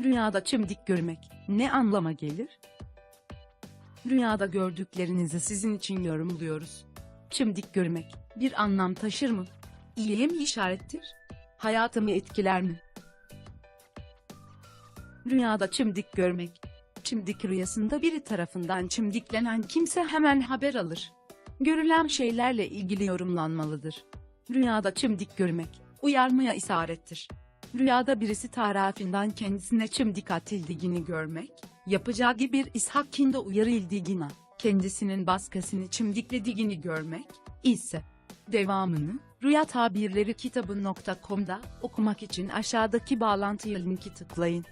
Rüyada çimdik görmek ne anlama gelir? Rüyada gördüklerinizi sizin için yorumluyoruz. Çimdik görmek bir anlam taşır mı? İyiye mi işarettir? Hayatımı etkiler mi? Rüyada çimdik görmek. Çimdik rüyasında biri tarafından çimdiklenen kimse hemen haber alır. Görülen şeylerle ilgili yorumlanmalıdır. Rüyada çimdik görmek, uyarmaya isarettir. Rüyada birisi tarafından kendisine çimdik atildiğini görmek, yapacağı gibi bir iş hakkında uyarıldığına, kendisinin baskısını çimdiklediğini görmek ise devamını Rüya Tabirleri kitabı.com'da okumak için aşağıdaki bağlantıya linki tıklayın.